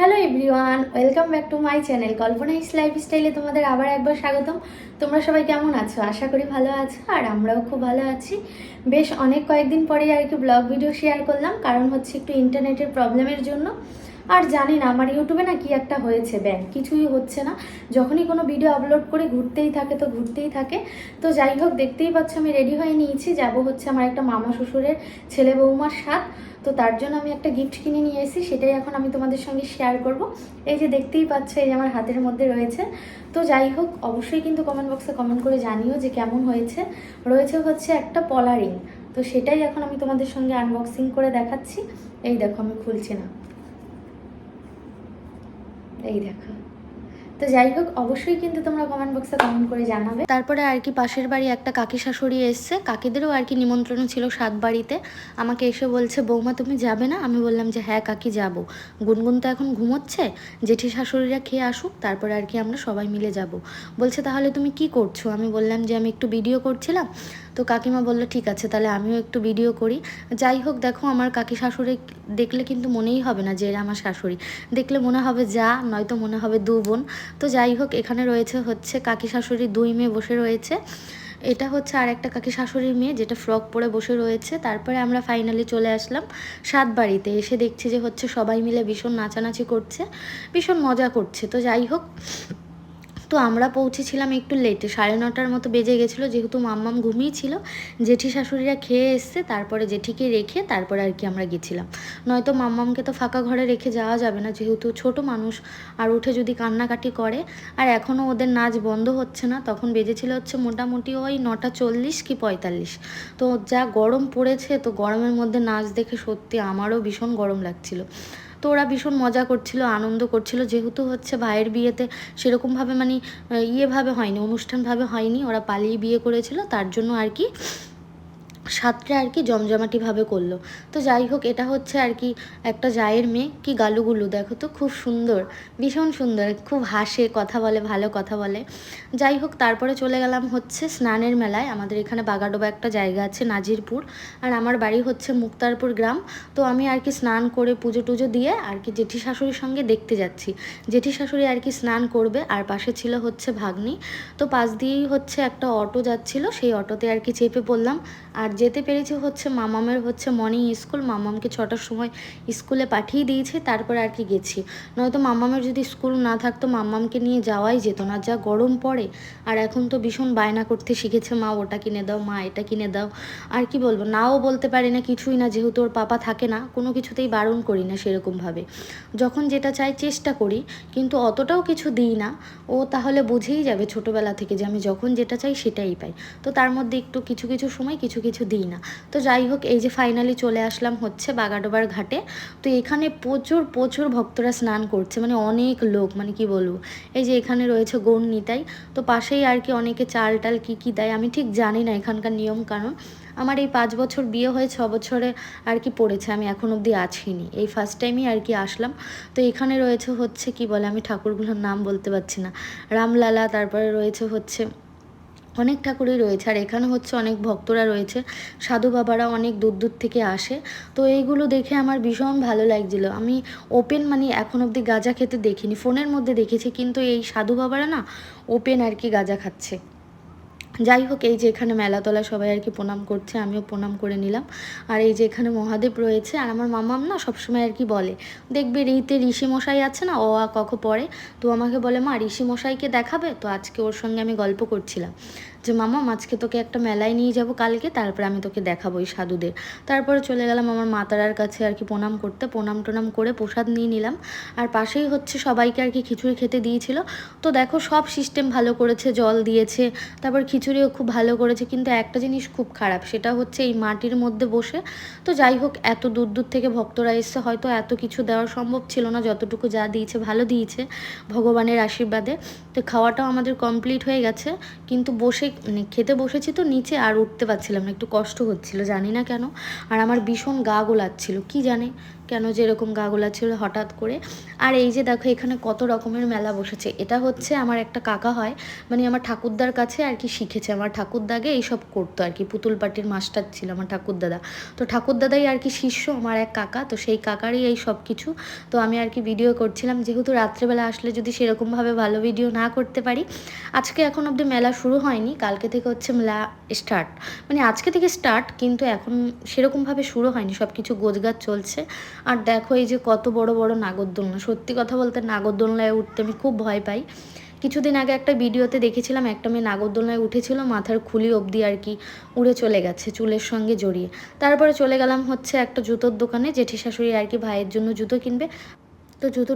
Hello everyone welcome back to my channel Kalpana ইস লাইফস্টাইলে তোমাদের আবার একবার স্বাগতম। তোমরা সবাই কেমন আছো? আশা করি ভালো আছো, আর আমরাও খুব ভালো আছি। বেশ অনেক কয়েকদিন পরে আর কি ব্লগ ভিডিও শেয়ার করলাম, কারণ হচ্ছে একটু ইন্টারনেটের প্রবলেমের জন্য। আর জানি না, আমার ইউটিউবে না কি একটা হয়েছে ব্যান কিছুই হচ্ছে না। যখনই কোনো ভিডিও আপলোড করে, ঘুরতেই থাকে তো ঘুরতেই থাকে। তো যাই হোক, দেখতেই পাচ্ছ, আমি রেডি হয়ে নিয়েছি। যাব হচ্ছে আমার একটা মামা শ্বশুরের ছেলে বৌমার সাথ। তো তার জন্য আমি একটা গিফট কিনে নিয়ে এসেছি, সেটাই এখন আমি তোমাদের সঙ্গে শেয়ার করব। এই যে দেখতেই পাচ্ছ, এই যে আমার হাতের মধ্যে রয়েছে। তো যাই হোক, অবশ্যই কিন্তু কমেন্ট বক্সে কমেন্ট করে জানিও যে কেমন হয়েছে। রয়েছে হচ্ছে একটা পলারিং তো সেটাই এখন আমি তোমাদের সঙ্গে আনবক্সিং করে দেখাচ্ছি। এই দেখো, আমি খুলছি না। এই দেখো। তো যাই হোক, অবশ্যই কিন্তু তোমরা কমেন্ট বক্সে কমেন্ট করে জানাবে। তারপরে আর কি পাশের বাড়ি একটা কাকি শাশুড়ি এসছে। কাকিদেরও আর কি নিমন্ত্রণ ছিল সাত বাড়িতে। আমাকে এসে বলছে, বৌমা, তুমি যাবে না? আমি বললাম যে হ্যাঁ কাকি যাব। গুনগুন তো এখন ঘুমোচ্ছে। জেঠি শাশুড়িরা খেয়ে আসুক, তারপরে আর কি আমরা সবাই মিলে যাব। বলছে, তাহলে তুমি কি করছ? আমি বললাম যে, আমি একটু ভিডিও করছিলাম। তো কাকিমা বলল, ঠিক আছে, তাহলে আমিও একটু ভিডিও করি। যাই হোক, দেখো আমার কাকি শাশুড়ি দেখলে কিন্তু মনেই হবে না যে এরা আমার শাশুড়ি। দেখলে মনে হবে যা, নয়তো মনে হবে দু বোন। তো যাই হোক, এখানে রয়েছে হচ্ছে কাকি শাশুড়ি দুই মেয়ে বসে রয়েছে। এটা হচ্ছে আর একটা কাকি শাশুড়ির মেয়ে যেটা ফ্রক পরে বসে রয়েছে। তারপরে আমরা ফাইনালি চলে আসলাম সাত বাড়িতে। এসে দেখছি যে হচ্ছে সবাই মিলে ভীষণ নাচানাচি করছে, ভীষণ মজা করছে। তো যাই হোক তো আমরা পৌঁছেছিলাম একটু লেটে সাড়ে নটার মতো বেজে গেছিল, যেহেতু মাম্মাম ঘুমিয়েছিল। জেঠি শাশুড়িরা খেয়ে এসছে, তারপরে জেঠিকে রেখে তারপরে আর কি আমরা গেছিলাম। নয়তো মাম্মামকে তো ফাঁকা ঘরে রেখে যাওয়া যাবে না, যেহেতু ছোট মানুষ, আর উঠে যদি কান্নাকাটি করে, আর এখনও ওদের নাচ বন্ধ হচ্ছে না, তখন বেজেছিল হচ্ছে মোটামুটি ওই নটা চল্লিশ কি পঁয়তাল্লিশ। তো যা গরম পড়েছে, তো গরমের মধ্যে নাচ দেখে সত্যি আমারও ভীষণ গরম লাগছিল। তো ওরা ভীষণ মজা করছিল, আনন্দ করছিল। যেহেতু হচ্ছে ভাইয়ের বিয়েতে সেরকমভাবে মানে ইয়েভাবে হয়নি, অনুষ্ঠানভাবে হয়নি, ওরা পালিয়ে বিয়ে করেছিল, তার জন্য আর কি সাতটা আর কি জমজমাটিভাবে করল। তো যাই হোক, এটা হচ্ছে আর কি একটা জায়ের মেয়ে। কি গালুগুলু, দেখো তো খুব সুন্দর, ভীষণ সুন্দর, খুব হাসে, কথা বলে, ভালো কথা বলে। যাই হোক, তারপরে চলে গেলাম হচ্ছে স্নানের মেলায়। আমাদের এখানে বাগাডোবা একটা জায়গা আছে, নাজিরপুর, আর আমার বাড়ি হচ্ছে মুক্তারপুর গ্রাম। তো আমি আর কি স্নান করে পুজো টুজো দিয়ে আর কি জেঠি শাশুড়ির সঙ্গে দেখতে যাচ্ছি। জেঠি শাশুড়ি আর কি স্নান করবে, আর পাশে ছিল হচ্ছে ভাগ্নি। তো পাশ দিয়েই হচ্ছে একটা অটো যাচ্ছিল, সেই অটোতে আর কি চেপে পড়লাম। আর যেতে পেরেছি হচ্ছে মামামের হচ্ছে মর্নিং স্কুল মামামকে ছটার সময় স্কুলে পাঠিয়ে দিয়েছে, তারপর আর কি গেছি। নয়তো মামামের যদি স্কুল না থাকতো, মামামকে নিয়ে যাওয়াই যেত না। যা গরম পড়ে, আর এখন তো ভীষণ বায়না করতে শিখেছে মা, ওটা কিনে দাও, মা, এটা কিনে দাও। আর কি বলব, নাও বলতে পারি না কিছুই না, যেহেতু ওর পাপা থাকে না, কোনো কিছুতেই বারণ করি না সেরকমভাবে। যখন যেটা চাই চেষ্টা করি, কিন্তু অতটাও কিছু দিই না। ও তাহলে বুঝেই যাবে ছোটোবেলা থেকে যে আমি যখন যেটা চাই সেটাই পাই। তো তার মধ্যে একটু কিছু কিছু সময় কিছু কিছু দিই না। তো যাই হোক, এই যে ফাইনালি চলে আসলাম হচ্ছে বাগাডোবার ঘাটে। তো এখানে প্রচুর প্রচুর ভক্তরা স্নান করছে মানে অনেক লোক মানে কি বলব? এই যে এখানে রয়েছে গৌর নিতাই তো পাশেই আর কি অনেকে চাল টাল কী কী দেয়, আমি ঠিক জানি না এখানকার নিয়ম কানুন। আমার এই পাঁচ বছর বিয়ে হয়ে ছ বছরে আর কি পড়েছে, আমি এখন অবধি আছিনি। এই ফার্স্ট টাইমই আর কি আসলাম। তো এখানে রয়েছে হচ্ছে কি বলে, আমি ঠাকুরগুলোর নাম বলতে পারছি না। রামলালা, তারপরে রয়েছে হচ্ছে অনেক ঠাকুরই রয়েছে, আর এখানে হচ্ছে অনেক ভক্তরা রয়েছে, সাধু বাবারা অনেক দূর দূর থেকে আসে। তো এইগুলো দেখে আমার ভীষণ ভালো লাগছিল। আমি ওপেন মানে এখন অবধি গাঁজা খেতে দেখিনি, ফোনের মধ্যে দেখেছি, কিন্তু এই সাধু বাবারা না ওপেন আর কি গাঁজা খাচ্ছে। যাই হোক এই যে এখানে মেলাতলা সবাই আর কি প্রণাম করছে, আমিও প্রণাম করে নিলাম। আর এই যে এখানে মহাদেব রয়েছে, আর আমার মামাম না সবসময় আর কি বলে, দেখবে রীতে ঋষি মশাই আছে না ও আ কখ পড়ে। তো আমাকে বলে, মা ঋষি মশাইকে দেখাবে? তো আজকে ওর সঙ্গে আমি গল্প করছিলাম। যে, মামা, আজকে তোকে একটা মেলায় নিয়ে যাব কালকে, তারপরে আমি তোকে দেখাবো এই সাধুদের। তারপরে চলে গেলাম আমার মাতারার কাছে আর কি প্রণাম করতে। প্রণাম টনাম করে প্রসাদ নিয়ে নিলাম। আর পাশেই হচ্ছে সবাইকে আর কি খিচুড়ি খেতে দিয়েছিল। তো দেখো, সব সিস্টেম ভালো করেছে, জল দিয়েছে, তারপর খিচুড়িও খুব ভালো করেছে। কিন্তু একটা জিনিস খুব খারাপ, সেটা হচ্ছে এই মাটির মধ্যে বসে। তো যাই হোক, এত দূর দূর থেকে ভক্তরা এসছে, হয়তো এত কিছু দেওয়া সম্ভব ছিল না, যতটুকু যা দিয়েছে ভালো দিয়েছে ভগবানের আশীর্বাদে। তো খাওয়াটাও আমাদের কমপ্লিট হয়ে গেছে। কিন্তু বসে মানে খেতে বসেছি তো নিচে আর উঠতে পারছিলাম না, একটু কষ্ট হচ্ছিল, জানি না কেন। আর আমার ভীষণ গা গোলাচ্ছিলো, কি জানে? কেন যে এরকম গাগুলা ছিল হঠাৎ করে? আর এই যে দেখো, এখানে কত রকমের মেলা বসেছে। এটা হচ্ছে আমার একটা কাকা হয় মানে আমার ঠাকুরদার কাছে আর কি শিখেছে। আমার ঠাকুরদাকে এইসব করতো আর কি। পুতুল পাটির মাস্টার ছিল আমার ঠাকুরদাদা। তো ঠাকুরদাদাই আর কি শিষ্য আমার এক কাকা। তো সেই কাকারই এই সব কিছু। তো আমি আর কি ভিডিও করছিলাম। যেহেতু রাত্রেবেলা আসলে যদি সেরকমভাবে ভালো ভিডিও না করতে পারি, আজকে এখন অবধি মেলা শুরু হয়নি। কালকে থেকে হচ্ছে মেলা স্টার্ট মানে আজকে থেকে স্টার্ট কিন্তু এখন সেরকমভাবে শুরু হয়নি। সব কিছু গোছগাছ চলছে। আর দেখো এই যে কত বড় বড় নাগরদোলনা। সত্যি কথা বলতে নাগরদোলনায় উঠতে আমি খুব ভয় পাই। কিছুদিন আগে একটা ভিডিওতে দেখেছিলাম, একটা মেয়ে নাগরদোলনায় উঠেছিল, মাথার খুলি অবধি আর কি উড়ে চলে গেছে চুলের সঙ্গে জড়িয়ে। তারপরে চলে গেলাম হচ্ছে একটা জুতোর দোকানে, জেঠি শাশুড়ি আর কি ভাইয়ের জন্য জুতো কিনবে। তো জুতো